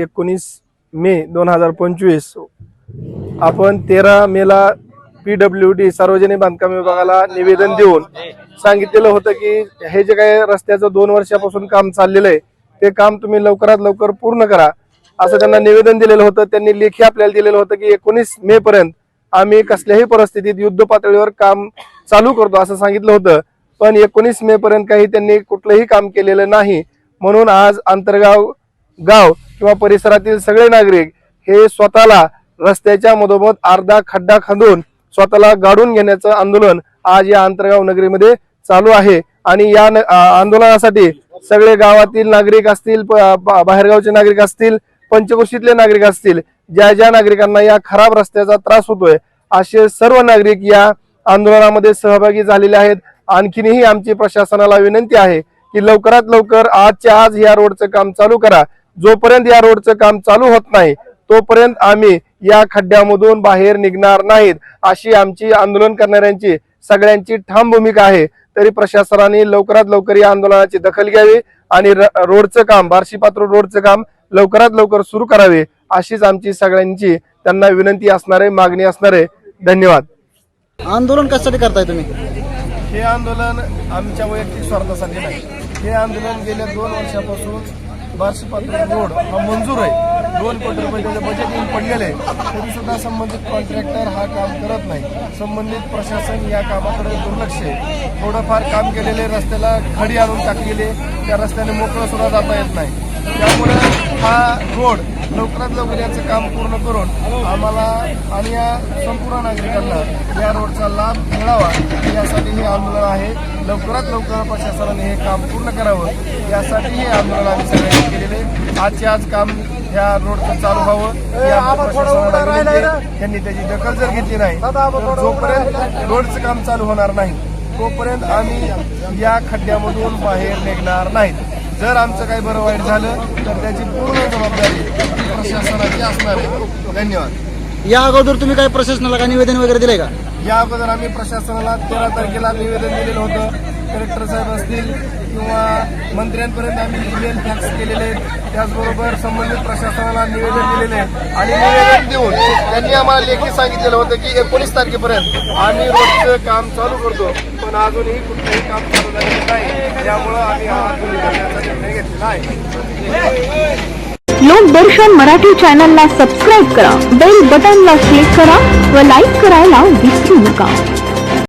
एकोणीस मे दोन हजार पंचवीस. आपण तेरा मेला पी डब्ल्यू डी सार्वजनिक बांधकाम विभागाला निवेदन देऊन सांगितलेलं होतं की हे जे काही रस्त्याचं दोन वर्षापासून काम चाललेलं आहे ते काम तुम्ही लवकरात लवकर पूर्ण करा. असं त्यांना निवेदन दिलेलं होतं त्यांनी लेखी आपल्याला दिलेलं होतं की एकोणीस मे पर्यंत आम्ही कसल्याही परिस्थितीत युद्ध पातळीवर काम चालू करतो असं सांगितलं होतं. पण एकोणीस मे पर्यंत काही त्यांनी कुठलंही काम केलेलं नाही. म्हणून आज आंतरगाव गाव किंवा परिसरातील सगळे नागरिक हे स्वतःला रस्त्याच्या मधोमध अर्धा खड्डा खांदून स्वतःला गाडून घेण्याचं आंदोलन आज या आंतरगाव नगरीमध्ये चालू आहे. आणि या न- आंदोलनासाठी सगळे गावातील नागरिक असतील प- बाहेरगावचे नागरिक असतील पंचकोशीतले नागरिक असतील ज्या ज्या नागरिकांना या खराब रस्त्याचा त्रास होतोय असे सर्व नागरिक या आंदोलनामध्ये सहभागी झालेले आहेत. आणखीनही आमची प्रशासनाला विनंती आहे की लवकरात लवकर आजच्या आज या रोडचं काम चालू करा. जोपर्यंत या रोडचं काम चालू होत नाही तोपर्यंत आम्ही या खड्ड्यामधून बाहेर निघणार नाहीत अशी आमची आंदोलन करणाऱ्यांची सगळ्यांची ठाम भूमिका आहे. तरी प्रशासनाने लवकरात लवकर या आंदोलनाची दखल घ्यावी आणि र- रोडचं काम बार्शी पात्र रोडचं काम लवकरात लवकर सुरू करावे अशीच आमची सगळ्यांची त्यांना विनंती असणार आहे मागणी असणार. आहे धन्यवाद. आंदोलन कशासाठी करताय तुम्ही? हे आंदोलन आमच्या वैयक्तिक स्वार्थासाठी नाही. हे आंदोलन गेल्या दोन वर्षापासून बार्शी पात्र रोड हा मंजूर आहे. दोन कोटी रुपये त्याचं बजेट येऊन पडलेलं आहे. तरी सुद्धा संबंधित कॉन्ट्रॅक्टर हा काम करत नाही. संबंधित प्रशासन या कामाकडे दुर्लक्ष आहे. थोडंफार काम केलेले रस्त्याला खडी आणून टाकलेले त्या रस्त्याने मोकळं सुद्धा जाता येत नाही. त्यामुळे हा रोड लवकरात लवकर याचं काम पूर्ण करून आम्हाला आणि या संपूर्ण नागरिकांना या रोडचा लाभ मिळावा यासाठी हे आंदोलन आहे. लवकरात लवकर प्रशासनाने हे काम पूर्ण करावं यासाठी हे आंदोलन आम्ही सगळ्यांनी केलेले आजचे आज काम या रोडचं चालू व्हावं. त्यांनी त्याची दखल जर घेतली नाही जोपर्यंत रोडचं काम चालू होणार नाही तोपर्यंत आम्ही या खड्ड्यामधून बाहेर निघणार नाहीत. जर आमचं काही बरं वाईट झालं तर त्याची पूर्ण जबाबदारी प्रशासनाची असणार आहे. धन्यवाद. या अगोदर तुम्ही काय प्रशासनाला काय निवेदन वगैरे दिलंय का? या अगोदर आम्ही प्रशासनाला तेरा तारखेला निवेदन दिलेलं होतं. कलेक्टर साहेब असतील किंवा मंत्र्यांपर्यंत आम्ही ईमेल फॅक्स केलेले आहेत. त्याचबरोबर संबंधित प्रशासनाला निवेदन दिलेले आहे आणि निवेदन देऊन त्यांनी आम्हाला लेखी सांगितलेलं होतं की एकोणीस तारखेपर्यंत आम्ही रोजचं काम चालू करतो पण अजूनही कुठलंही काम चालू झालेलं नाही. त्यामुळं आम्ही हा आंदोलन करण्याचा निर्णय घेतलेला आहे. लोकदर्शन मराठी चॅनलला सबस्क्राईब करा बेल बटनला क्लिक करा व लाईक करायला विसरू नका.